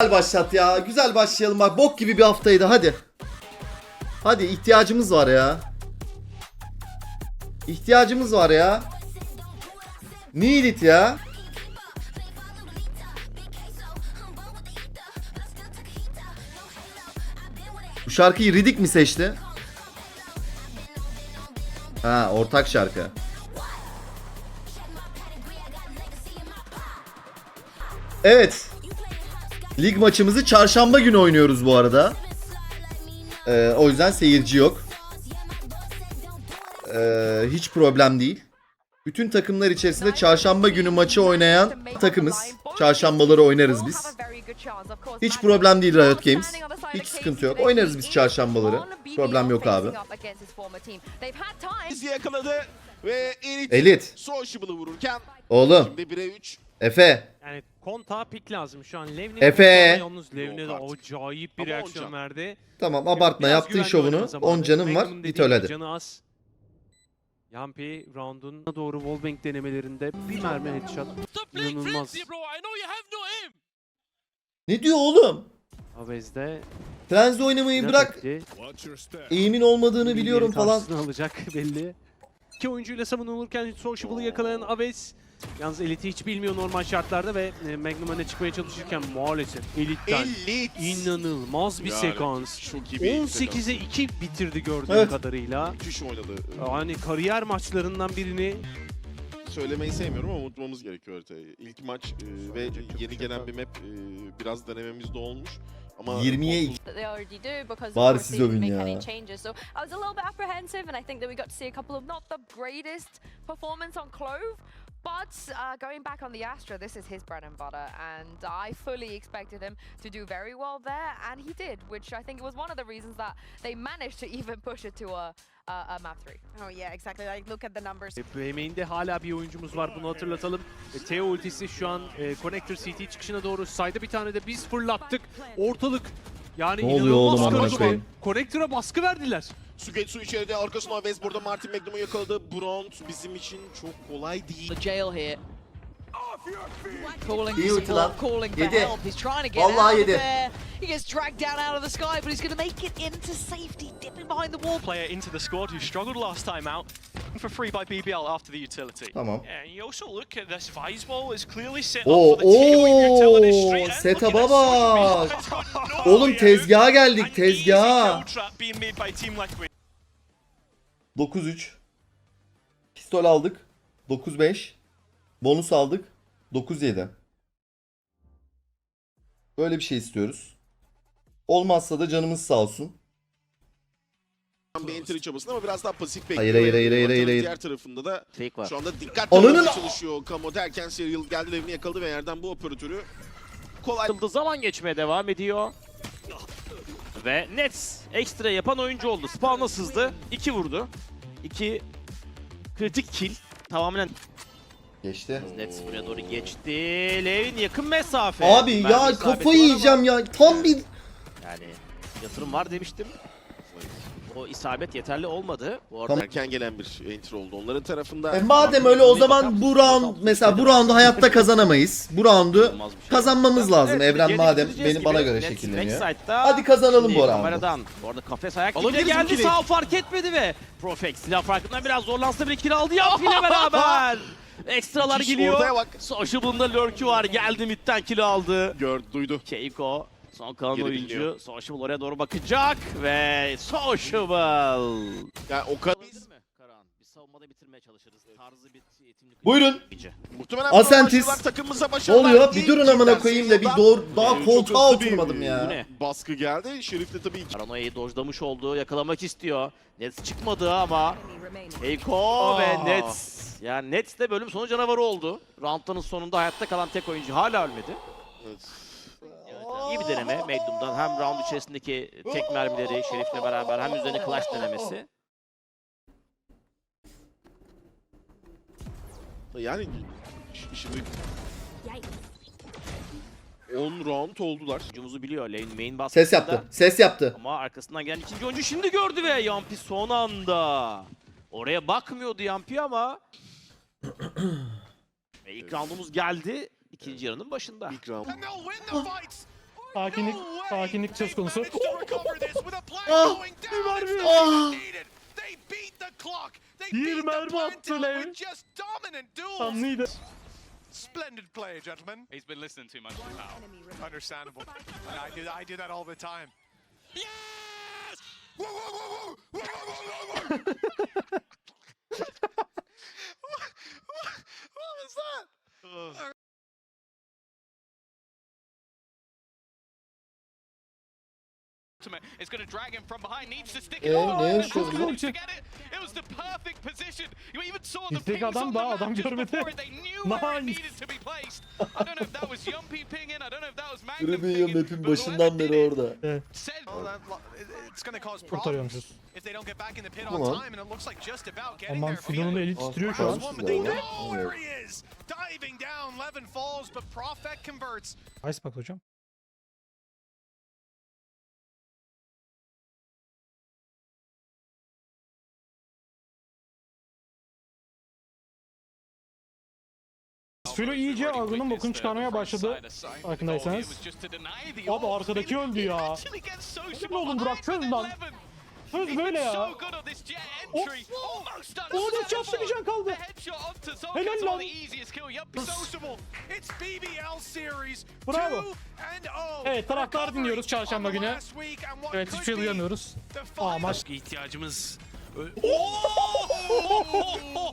Güzel başlat ya. Güzel başlayalım bak. Bok gibi bir haftaydı hadi. Hadi ihtiyacımız var ya. İhtiyacımız var ya. Need it ya. Bu şarkıyı Ridik mi seçti? Ha ortak şarkı. Evet. Lig maçımızı çarşamba günü oynuyoruz bu arada. Ee, o yüzden seyirci yok. Ee, hiç problem değil. Bütün takımlar içerisinde çarşamba günü maçı oynayan takımız. Çarşambaları oynarız biz. Hiç problem değil Riot Games. Hiç sıkıntı yok. Oynarız biz çarşambaları. Problem yok abi. Elit, Oğlum. şimdi 1'e 3. Efe. Yani kontağa pik lazım şu an. Levne Efe! Yalnız Levne de Yok artık. acayip bir Ama reaksiyon Oncan. verdi. Tamam abartma Biraz yaptığın güvenli şovunu. oynama zamanı. 10 canım var. Magnum Git dediği öyle hadi. Canı az. Yampi round'un doğru wallbang denemelerinde bir mermi headshot. İnanılmaz. Ne diyor oğlum? Avez'de Frenzy oynamayı bırak. etti. Eğimin olmadığını biliyorum falan. alacak belli. İki oyuncuyla savunulurken Sociable'ı yakalayan Avez Yalnız Elit'i hiç bilmiyor normal şartlarda ve e, Magnum öne çıkmaya çalışırken maalesef Elit'ten Elit. inanılmaz bir Yani sekans. Çok iyi bir 18'e 2 bitirdi gördüğüm Evet. kadarıyla. Müthiş oynadı. Yani kariyer maçlarından birini Söylemeyi sevmiyorum ama unutmamız gerekiyor haritayı. İlk maç e, ve yeni gelen bir map e, biraz denememiz de olmuş. Ama 20'ye Volk'un 2. that they already do because Bari siz övün ya. So I was a little bit apprehensive, and I think that we got to see a couple of not the greatest performance on Clove. But uh, going back on the Astra, this is his bread and butter, and I fully expected him to do very well there, and he did, which I think was one of the reasons that they managed to even push it to a, a, a map three. Oh yeah, exactly. Like look at the numbers. e, BM'inde hala bir oyuncumuz var bunu hatırlatalım. E, Teo ultisi şu an e, Connector CT çıkışına doğru sayda bir tane de biz fırlattık. Ortalık yani Ne oluyor inanılmaz oğlum koyayım? Connector'a baskı verdiler. Sugetsu içeride arkasına Aves burada Martin Magnum'u yakaladı. Bront bizim için çok kolay değil. the jail here. Calling İyi for ulti lan. calling for Yedi. help. He's trying to get Vallahi out yedi. of there. He gets dragged down out of the sky, but he's going to make it into safety, dipping behind the wall. player into the squad who struggled last time out for free by BBL after the utility. Tamam. Yeah, and you also look at this Vise wall is clearly set Oo, up for the takeaway utility oo, straight in. setup'a Look at bak. this, Social Beast has got no Oğlum way tezgaha geldik An easy tezgaha. kill trap being made by Team Liquid. 9-3. Pistol aldık. 9-5. Bonus aldık. 9-7. Böyle bir şey istiyoruz. Olmazsa da canımız sağ olsun. Bir entry çabasında ama biraz daha pasif bekliyor. Hayır, hayır, hayır, hayır, hayır, hayır. Diğer tarafında da Fake var. şu anda dikkatli Ananın- çalışıyor. Kamo derken Serial geldi evini yakaladı ve yerden bu operatörü kolay zaman geçmeye devam ediyor. Ve Nets ekstra yapan oyuncu oldu. Spawn'a sızdı. 2 vurdu. 2 kritik kill. Tamamen Geçti. Nets buraya doğru geçti. Levin yakın mesafe. Abi Mermi ya isabeti kafayı var yiyeceğim ya. Tam bir Yani yatırım var demiştim. O isabet yeterli olmadı. Bu arada Tamam. erken gelen bir entry oldu. Onların tarafında E madem öyle o zaman bu round mesela bu roundu hayatta kazanamayız. Bu roundu bir şey. kazanmamız lazım. Evet, Evren geri madem getireceğiz beni bana göre şekilleniyor. backside'da. Hadi kazanalım Şimdi bu roundu. Kameradan. Bu arada kafes ayak dibine Alabiliriz geldi. kili. Sağ fark etmedi ve Profex silah farkından biraz zorlansa bile kill aldı. Yampi ile beraber. Ekstralar Müthiş, geliyor. ortaya bak. Sociable'ın da lurk'ü var. Geldi midden kill aldı. gördü, duydu. Keiko son kalan Geri oyuncu. biliniyor. Sociable oraya doğru bakacak ve Sociable. Yani o kadar? Bir savunmada bitirmeye çalışırız. Tarzı bir eğitimli Buyurun. muhtemelen Asentis. takımımıza başarılar. oluyor? Bir durun amına koyayım da bir doğru daha koltuğa oturmadım ya. Baskı geldi. Şerif de tabii ki Paranoya'yı dojlamış oldu. Yakalamak istiyor. Nets çıkmadı ama Keiko Aa. ve Nets. Yani Nets de bölüm sonu canavarı oldu. Roundların sonunda hayatta kalan tek oyuncu hala ölmedi. Evet. İyi bir deneme Magnum'dan. Hem round içerisindeki tek mermileri Şerif'le beraber hem üzerine clutch denemesi. Yani şimdi 10 round oldular. Oyuncumuzu biliyor. Lane main baskısında. Ses yaptı. Ses yaptı. Ama arkasından gelen ikinci oyuncu şimdi gördü ve Yampi son anda. Oraya bakmıyordu Yampi ama. ve ilk roundumuz geldi. İkinci yarının başında. İlk round. Sakinlik, sakinlik söz konusu. Ah! Ah! Bir mermi attı Lev. Tanrıydı. Splendid play, gentlemen. He's been listening too much now. Understandable. I do, I do that all the time. what was that? Ultimate is going to drag him from behind. Needs to stick Ee, it. Oh, Hulk lan? managed to get it. It was the perfect position. You even saw the pings adam on da the map adam just görmedi. before it. They knew where it needed to be placed. I don't know if that was Yumpy pinging. I don't know if that was Magnum pinging. map'in başından beri orada. said it's going to cause problems if they don't get back in the pit on time, and it looks like just about getting Aman there. for Filo'nun eli titriyor şu an. They know where he is. Diving down, Levin falls, but Prophet converts. Icebox hocam. Filo iyice ağzının bokunu çıkarmaya başladı. Farkındaysanız. Abi arkadaki öldü ya. Hadi oğlum Burak çöz lan. Çöz böyle ya. Of. Orada çarptı bir can kaldı. Helal lan. Bravo. Evet, taraftar dinliyoruz çarşamba günü. Evet hiçbir şey duyamıyoruz. Aa maç. İhtiyacımız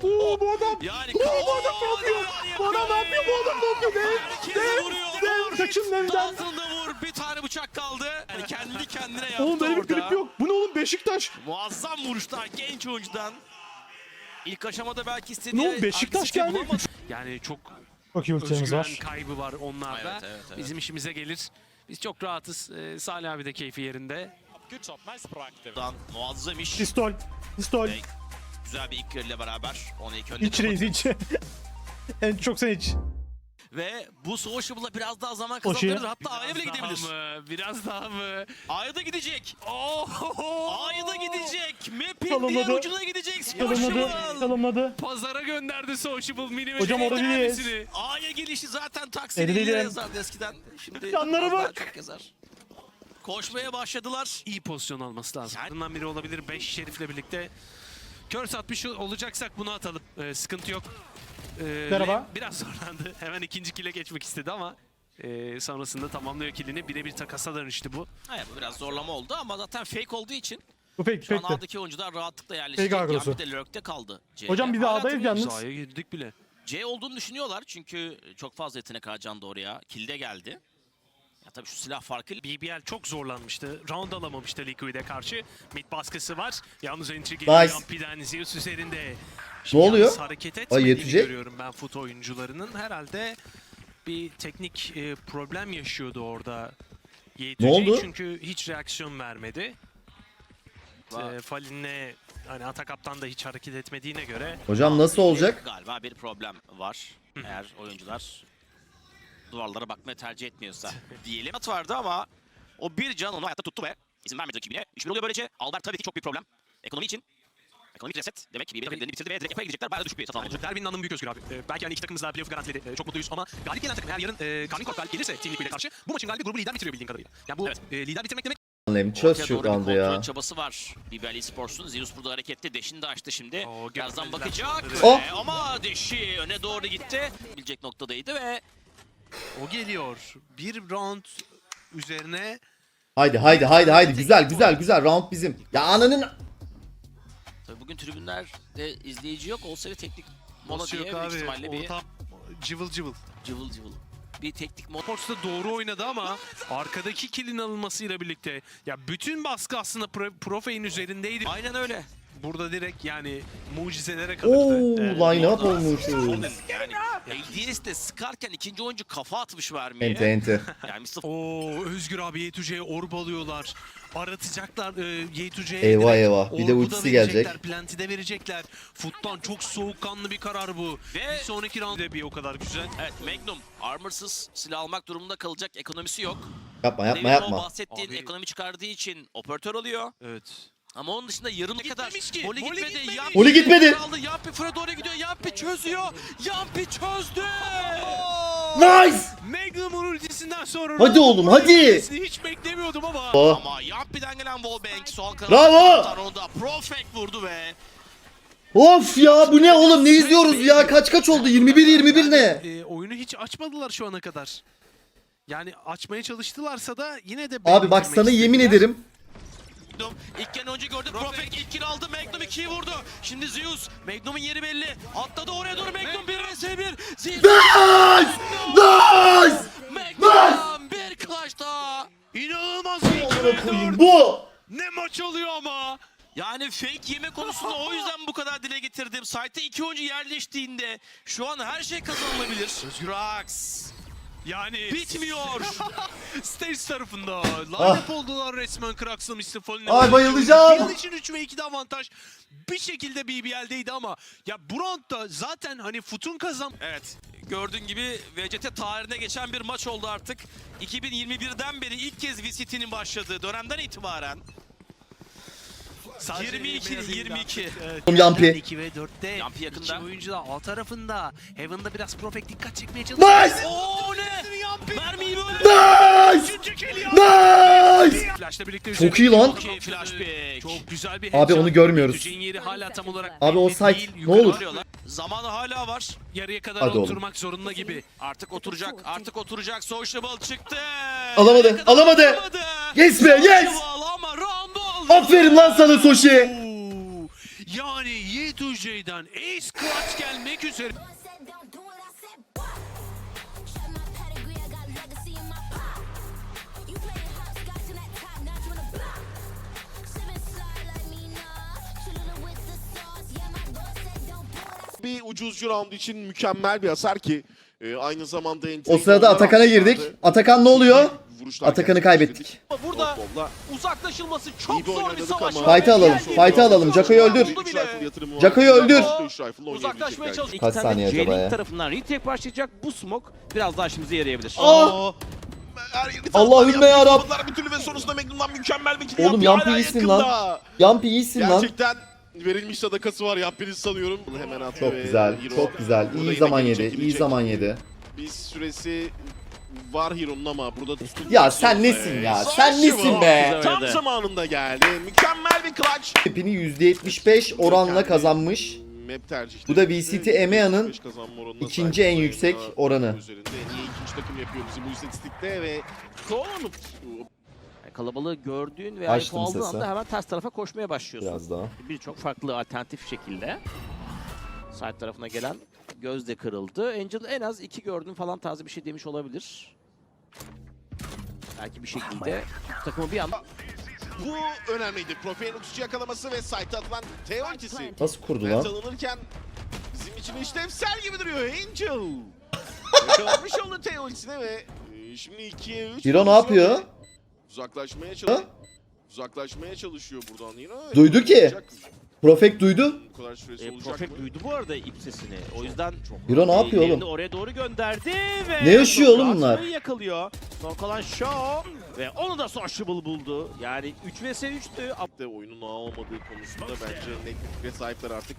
Oo bu adam. Yani Bu adam ne yapıyor? Bu adam ne yapıyor? Bu adam ne yapıyor? Dev. Dev devden. Dağıtın da vur. Bir tane bıçak kaldı. Yani kendi kendine yaptı Oğlum böyle bir klip yok. Bu ne oğlum Beşiktaş? Muazzam vuruşlar genç oyuncudan. İlk aşamada belki istediği... Ne oldu, Beşiktaş geldi. yani çok Bakayım özgüven var. kaybı var onlarda. Evet, evet, evet. Bizim işimize gelir. Biz çok rahatız. Ee, Salih abi de keyfi yerinde. Buradan muazzam iş. Pistol. Pistol. Hey. Güzel bir ilk ile beraber onu ilk önde İç reis iç. en çok sen iç. Ve bu Sociable'la biraz daha zaman şey- kazandırır. Hatta A'ya bile daha gidebilir. mı? Biraz daha mı? A'ya da gidecek. A'ya da gidecek. Map'in diğer ucuna gidecek. Çalımladı. Sociable. Çalımladı. Pazara gönderdi Sociable mini ve Hocam orada tanesini. A'ya gelişi zaten Eli taksiyle değilim. yazardı eskiden. Şimdi Yanlara biraz daha bak. Çok yazar. Koşmaya başladılar. iyi pozisyon alması lazım. Yani- Bundan biri olabilir 5 şerifle birlikte. Kör satmış olacaksak bunu atalım. Ee, sıkıntı yok. Ee, Merhaba. Biraz zorlandı. Hemen ikinci kile geçmek istedi ama e, sonrasında tamamlıyor kilini. Birebir takasa dönüştü bu. Hayır bu biraz zorlama oldu ama zaten fake olduğu için Bu pek şu an pek de. A'daki oyuncular rahatlıkla yerleşecek. Fake. Yampi de lurk'te kaldı. C'de. Hocam biz A'dayız yalnız. Sahaya girdik bile. C olduğunu düşünüyorlar çünkü çok fazla yetenek harcandı oraya. Kilde geldi. Tabii şu silah farkı BBL çok zorlanmıştı. Round alamamıştı Liquid'e karşı. Mid baskısı var. Yalnız entry geliyor. Nice. Yampiden Zeus üzerinde. Ne oluyor? Hareket etmediğini yetecek. görüyorum ben fut oyuncularının. Herhalde bir teknik e, problem yaşıyordu orada. Ne oldu? Çünkü hiç reaksiyon vermedi. E, Falin'le hani Atakap'tan da hiç hareket etmediğine göre Hocam nasıl olacak? Galiba bir problem var. Eğer oyuncular duvarlara bakmayı tercih etmiyorsa diyelim. At vardı ama o bir can onu hayatta tuttu ve izin vermedi rakibine. 3-1 oluyor böylece. Albert tabii ki çok büyük problem. Ekonomi için. Ekonomik reset. Demek ki BBL'lerini bitirdi ve direkt Eko'ya gidecekler. Bayağı düşük bir satın alma. Derbinin anlamı büyük Özgür abi. Ee, belki hani iki takımımız da playoff'u garantiledi. Ee, çok mutluyuz ama galip gelen takım eğer yarın e, Corp galip gelirse Team Liquid'e karşı bu maçın galibi grubu lider bitiriyor bildiğin kadarıyla. Yani bu Evet. e, lider bitirmek demek Lem çöz şu bir roundu ya. çabası var. BBL Esports'un. Zeus burada hareketli. Deşini de açtı şimdi. Oo, Birazdan bakacak. Oh! Ve Ama Deşi öne doğru gitti. Bilecek noktadaydı ve o geliyor. Bir round üzerine Haydi haydi haydi haydi güzel güzel güzel round bizim. Ya ananın tabii bugün tribünlerde izleyici yok. Olsa bir teknik mola Nasıl diye yok büyük abi. ihtimalle bir Ortam cıvıl cıvıl. cıvıl cıvıl. Bir teknik mola. Sports da doğru oynadı ama arkadaki kilin alınmasıyla birlikte ya bütün baskı aslında Pro, Profe'nin üzerindeydi. Aynen öyle. Burada direkt yani mucizelere kalırdı. Oo line up olmuşuz. Yani ADS de sıkarken ikinci oyuncu kafa atmış vermeye. Ente ente. Yani Mustafa Oo Özgür abi Yetuce'ye orb alıyorlar. Aratacaklar e, Yetuce'ye. Eyvah eyvah, bir de ultisi gelecek. Plant'i de verecekler. Futtan çok soğukkanlı bir karar bu. Ve- Bir sonraki round de bir o kadar güzel. Evet Magnum armorsız silah almak durumunda kalacak ekonomisi yok. Yapma yapma Demin o yapma. bahsettiğin Abi- ekonomi çıkardığı için operatör alıyor. Evet. Ama onun dışında yarım kadar ki. Voli gitmedi. gitmedi. Yampi Voli gitmedi. Kaldı. Yampi Fred oraya gidiyor. Yampi çözüyor. Yampi çözdü. Nice! Magnum'un ultisinden sonra... Hadi oğlum, hadi! Hiç beklemiyordum ama... Oh. Ama Yampi'den gelen wallbang sol Bravo! kanalda onu da Profek vurdu ve Of ya bu ne oğlum ne izliyoruz ya kaç kaç oldu 21 21 ne? E, oyunu hiç açmadılar şu ana kadar. Yani açmaya çalıştılarsa da yine de... Abi bak sana yemin ederim Magnum ilk kere önce gördü. Profek ilk kill aldı. Magnum 2'yi vurdu. Şimdi Zeus. Magnum'un yeri belli. Atladı oraya doğru. Magnum 1 vs 1. Zeus. Nice! Nice! Magnum bir clutch daha. İnanılmaz bir koyayım bu. Ne maç oluyor ama. Yani fake yeme konusunda o yüzden bu kadar dile getirdim. Site'e iki oyuncu yerleştiğinde şu an her şey kazanılabilir. Jurax. Yani Bitmiyor. Stage tarafında Ah. line-up oldular resmen Mr. Fallen'e. Ay, bayılacağım. Bir yıl için 3 ve 2'de avantaj bir şekilde BBL'deydi ama ya bu roundda zaten hani Futun kazan Evet. Gördüğün gibi VCT tarihine geçen bir maç oldu artık. 2021'den beri ilk kez VCT'nin başladığı dönemden itibaren. Sadece 22, beyaz elinde 22. artık, evet. Yampi. 2 ve 4'te Yampi yakında. oyuncu da alt tarafında. Heaven'da biraz Profek dikkat çekmeye çalışıyor. Nice! Oo. Mermiyi böyle. Nice! Çok iyi lan. Çok güzel bir Abi onu görmüyoruz. Düşeceğin yeri hala tam olarak Abi o site ne olur? Zamanı hala var. Yarıya kadar Hadi oğlum. oturmak zorunda gibi. Artık oturacak, artık oturacak. Sociable çıktı. Alamadı, Yarıya kadar alamadı. Yes be, yes! Sociable ama round aldı. Aferin lan sana Soşi. Oo, Yani Y2J'den Ace Clutch gelmek üzere. Bir ucuzcu round için mükemmel bir hasar ki e, aynı zamanda O sırada Atakan'a girdik. Atakan ne oluyor? Atakan'ı kaybettik. Burada uzaklaşılması çok zor bir savaş. Fight'ı alalım, fight'ı alalım. Jaco'yu öldür. Jaco'yu öldür. Uzaklaşmaya çalışıyor. Kaç saniye acaba ya? tarafından retake başlayacak. Bu smoke biraz daha işimize yarayabilir. Aa! Her yeri Allahümme taraftar ya Rab. yaptılar Bir türlü ve sonrasında Magnum'dan mükemmel bir kill. Oğlum Yampi iyisin lan. Yampi iyisin lan. Gerçekten verilmiş sadakası var Yampi'nin sanıyorum. Bunu hemen atıyor. Çok ve güzel, Hero çok güzel. burada İyi yine zaman geri yedi, iyi çekilecek. zaman yedi. Bir süresi var Hero'nun ama burada tutulmak Ya sen nesin ya? Sen nesin be? Tam zamanında geldi. Mükemmel bir clutch. Map'ini %75 oranla kazanmış. Map tercihleri. Bu da VCT EMEA'nın %75 kazanma oranına ikinci sahip en yüksek oranı. Üzerinde en iyi ikinci takım yapıyor bizim bu istatistikte ve son Yani kalabalığı gördüğün ve Açtım aldığın sesi. anda hemen ters tarafa koşmaya başlıyorsun. Biraz daha. Birçok farklı alternatif şekilde. Side tarafına gelen göz de kırıldı. Angel en az iki gördüm falan tarzı bir şey demiş olabilir. Belki bir şekilde takımı bir anda bu önemliydi. Profilin uçuşu yakalaması ve site'a atılan T ultisi. Nasıl kurdu lan? alınırken bizim için işlevsel gibi duruyor Angel. Yakalamış oldu T ultisine ve e, şimdi 2'ye 3. Hero ne yapıyor? Uzaklaşmaya çalışıyor. Uzaklaşmaya çalışıyor buradan Hero. Duydu ki. Profek duydu. E, mı? duydu bu arada ip sesini. O yüzden Hero ne e, yapıyor oğlum? oraya doğru gönderdi ve Ne yaşıyor oğlum Rahatlığı bunlar? yakalıyor. Son kalan Shaw ve onu da Sociable buldu. Yani 3 vs 3'tü. de oyunun ağ olmadığı konusunda bence net bir fikre sahipler artık.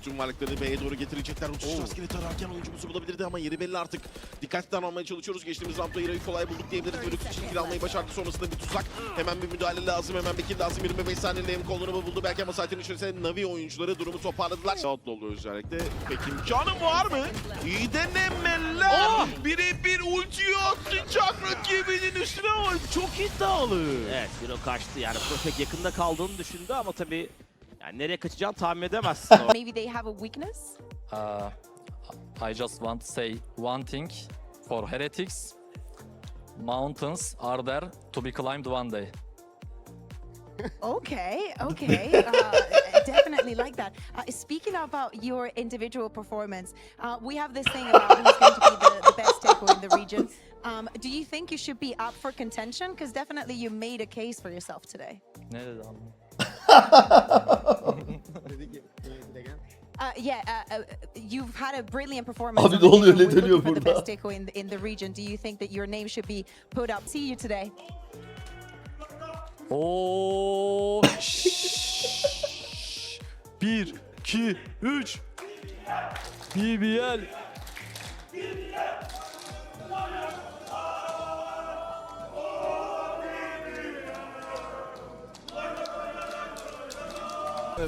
Bütün varlıklarını B'ye doğru getirecekler. Uçuş rastgele tararken oyuncumuzu bulabilirdi ama yeri belli artık. Dikkatten almaya çalışıyoruz. Geçtiğimiz roundda Hira'yı kolay bulduk diyebiliriz. Böyle için kill almayı başardı. Sonrasında bir tuzak. Hemen bir müdahale lazım. Hemen bir kill lazım. 25 saniyede hem kolunu buldu. Belki ama saatin içerisinde Navi oyuncuları durumu toparladılar. Outlaw'lu özellikle. Peki imkanı var mı? İyi denemeler. Biri bir ultiyi atlayacak rakibinin üstüne var. Çok iddialı. Evet Hero kaçtı. Yani Profet yakında kaldığını düşündü ama tabii yani nereye kaçacağını tahmin edemezsin. Maybe they have a weakness. Uh, I just want to say one thing for heretics. Mountains are there to be climbed one day. Okay, okay. Uh, definitely like that. Uh, speaking about your individual performance, uh, we have this thing about who's going to be the, the best tackle in the region. Um, do you think you should be up for contention? Because definitely you made a case for yourself today. Ne dedi anlamadım. Uh, yeah, uh, uh, you've had a brilliant performance. Abi on ne the oluyor, Takeover. ne We're dönüyor looking for the best tackle in the, in the region. Do you think that your name should be put up? See you today. Oo. 1, 2, 3. BBL.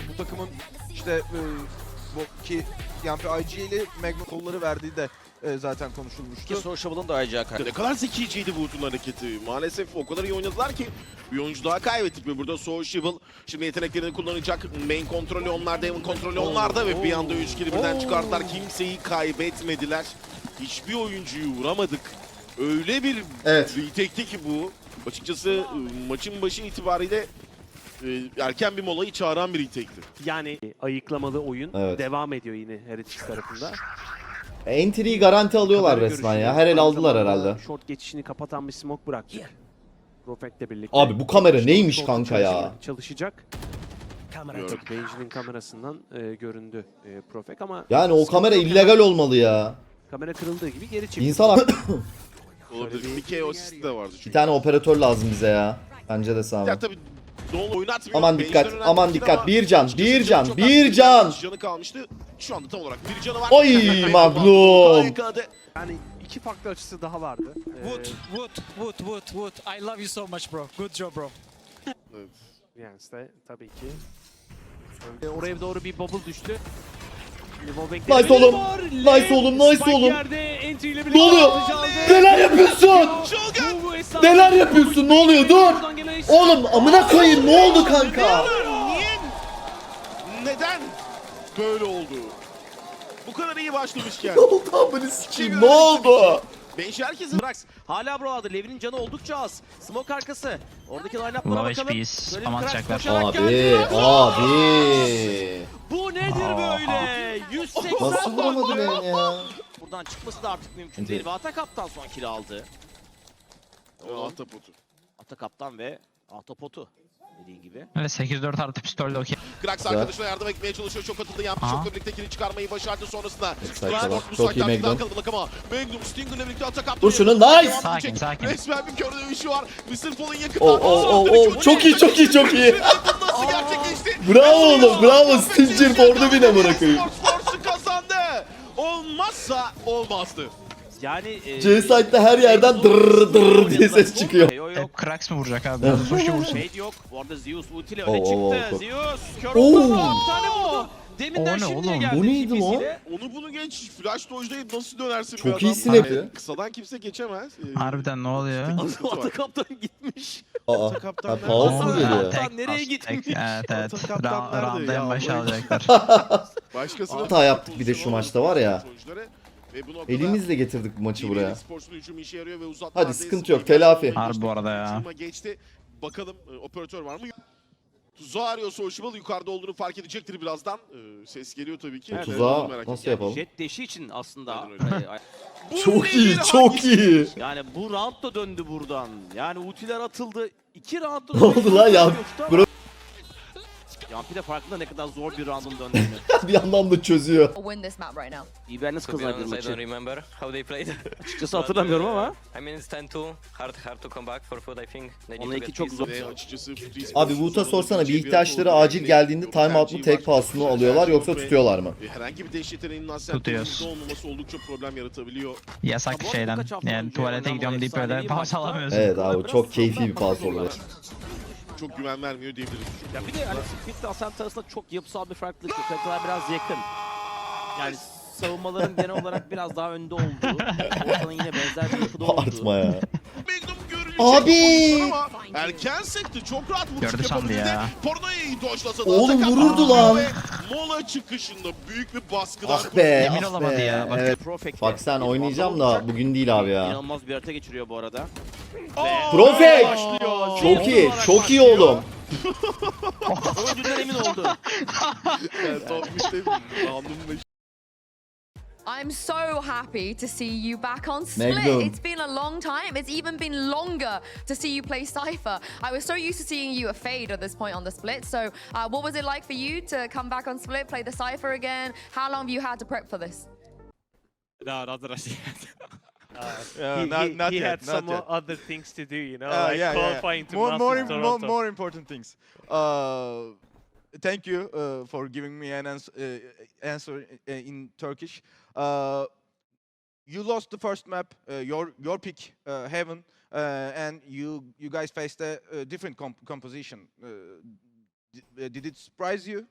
Bu takımın işte e, bu ki yani IG ile Magnum kolları verdiği de e, zaten Ki konuşulmuştu. Sociable'ın da ayacağı Ne kadar zekiceydi Wood'un hareketi. Maalesef o kadar iyi oynadılar ki bir oyuncu daha kaybettik ve burada Sociable şimdi yeteneklerini kullanacak. Main kontrolü onlarda, Heaven kontrolü onlarda ve bir anda 3 kili birden çıkarttılar. Kimseyi kaybetmediler. Hiçbir oyuncuyu vuramadık. Öyle bir Evet. retake'ti ki bu. Açıkçası ıı, maçın başı itibariyle e, erken bir molayı çağıran bir retake'ti. Yani ayıklamalı oyun Evet. devam ediyor yine Heretics tarafında. Entry'yi garanti alıyorlar Kamera resmen görüşü ya. Her el Aynı aldılar zamanda herhalde. Short geçişini kapatan bir smoke bıraktık. Profek'le birlikte. Abi bu kamera Short neymiş short kanka ya? Çalışacak. Kamera Tabii Benji'nin kamerasından e, göründü e, Profek ama Yani o kamera illegal olmalı ya. kamera kırıldığı gibi geri çıktı. İnsan hak- Olabilir. Bir KO de vardı çünkü. bir tane operatör lazım bize ya. Bence de Sami. Ya tabii. Aman dikkat, aman dikkat. Bir can, bir canı can, bir can. Canı kalmıştı. Şu anda tam olarak bir canı var. Ay, Magnum. Yani iki farklı açısı daha vardı. E, Wood, wood, wood, wood, wood. I love you so much bro. Good job bro. Evet. Yance de tabii ki. E, oraya doğru bir bubble düştü. Nice oğlum. Nice oğlum, nice oğlum. Ne oluyor? Neler yapıyorsun? Neler yapıyorsun? Ne oluyor? Dur. Oğlum amına koyayım ne oldu kanka? Niye? Neden böyle oldu? Bu kadar iyi başlamışken. Ne oldu amına sikeyim? Ne oldu? Bench herkesin Brax hala buralarda. Levin'in canı oldukça az. Smoke arkası. Oradaki line-up'lara Low bakalım. HP'yiz. Böyle bir Aman atacaklar. Abi, abi. Bu nedir böyle? 180 Nasıl vuramadı beni ya? Buradan çıkması da artık mümkün değil. Ve Atakaptan son kill aldı. Atakaptan ve Atapotu dediğin gibi. Evet 8-4 artı pistol de okey. Krax arkadaşına yardım etmeye çalışıyor. Çok atıldı yaptı. Çok birlikte kill çıkarmayı başardı sonrasında. Bak. bu Çok iyi saatte artık Magnum. kaldı ama Magnum Stinger'la birlikte atak kaptı. Dur şunu, nice! Sakin, sakin. Resmen bir kör dövüşü var. Mr. Fall'ın yakında. Oo oo oo oo. Çok iyi çok iyi çok iyi. Nasıl gerçekleşti? Bravo oğlum bravo. Stinger Ford'u bin amına koyayım. Sports Force'u kazandı. Olmazsa olmazdı. Yani e, C-Site'de her yerden dırr dırr diye ses çıkıyor. Yok Hep yok. Krax mı vuracak abi? Biraz Soşi vursun. Fade yok. Bu arada Zeus ultiyle öne oo, çıktı. oo. Zeus kör Oo. oldu. Bir tane vurdu. Deminden O ne şimdiye oğlum? geldi. Bu neydi TP'siyle. Onu bunu geç. Flash dojlayıp nasıl dönersin Çok bir adam? iyisin hep. Kısadan kimse geçemez. Ee, Harbiden ne oluyor? Atakaptan gitmiş. Aa. Atakaptan Ha, mu Aa, geliyor? tek- nereye gitmiş? tek- Evet evet. Atakaptan Ra- nerede ya? en başa alacaklar. Başkasına Hata yaptık bir de şu maçta var ya. Ve bu noktada Elimizle getirdik bu maçı buraya. Sports'un hücumu işe yarıyor ve uzatmalarda Hadi sıkıntı yok, telafi. Harbi bu arada ya. Hücuma geçti. Bakalım e, operatör var mı? Tuzağı arıyor Sociable. Yukarıda olduğunu fark edecektir birazdan. Ee, ses geliyor tabii ki. Bu tuzağı merak nasıl ettim. yapalım? Jet deşi için aslında. E, Bu Çok iyi nedir, çok hangisi? iyi. Yani bu round da döndü buradan. Yani ultiler atıldı. İki roundda Ne oldu lan ya? Bro- Yampi de farkında ne kadar zor bir roundun döndüğünü. bir yandan da çözüyor. Win this map right now. İyi nasıl kazanabilir I don't maçı? remember how they played. Açıkçası hatırlamıyorum ama. I mean it's 10-2, hard hard to come back for food I think. They need Ona to iki get çok zor. Ve açıkçası Free Abi sonunda sorsana bir ihtiyaçları acil geldiğinde Yok, time out mu tercihi tek mı alıyorlar yoksa tutuyorlar mı? Herhangi bir dehşet yeteneğinin Tutuyoruz. temizde olmaması oldukça problem yaratabiliyor. Yasak şeyden. Yani tuvalete gidiyorum deyip böyle pas maçta- alamıyorsun. Evet abi çok keyifli sonra bir farklı oluyor. Çok güven vermiyor diyebiliriz. Ya bir de hani Split ile Ascent arasında çok yapısal bir farklılık yok. Haritalar biraz yakın. Yani savunmaların genel olarak biraz daha önde olduğu, ortanın yine benzer bir yapıda olduğu. Artma ya. Abi! erken sekti. Çok rahat vuruş Gördü sandı ya. Porno'yu doşlasa da Oğlum vururdu lan. Mola çıkışında büyük bir baskıdan Ah be Emin ah olamadı be. ya, bak. Evet. Bak sen oynayacağım da bugün değil abi ya. İnanılmaz bir harita geçiriyor bu arada. Profek! Başlıyor. Çok iyi olarak çok iyi başlıyor. oğlum. Öncünden emin oldu. Yani tam işte round'un başı. I'm so happy to see you back on Split. Magnum. It's been a long time. It's even been longer to see you play Cypher. I was so used to seeing you a Fade at this point on the Split. So, uh, what was it like for you to come back on Split, play the Cypher again? How long have you had to prep for this? No, not that I see it. Uh, he, not, he, not he yet, had not some yet. other things to do, you know, Uh, like yeah, yeah, yeah. qualifying to more, more, im- more, Toronto. more important things. Uh, thank you uh, for giving me an ans- uh, answer uh, in Turkish. Uh, you lost the first map, uh, your your pick, uh, Heaven, uh, and you you guys faced a, a different comp- composition. Uh, uh, did it surprise you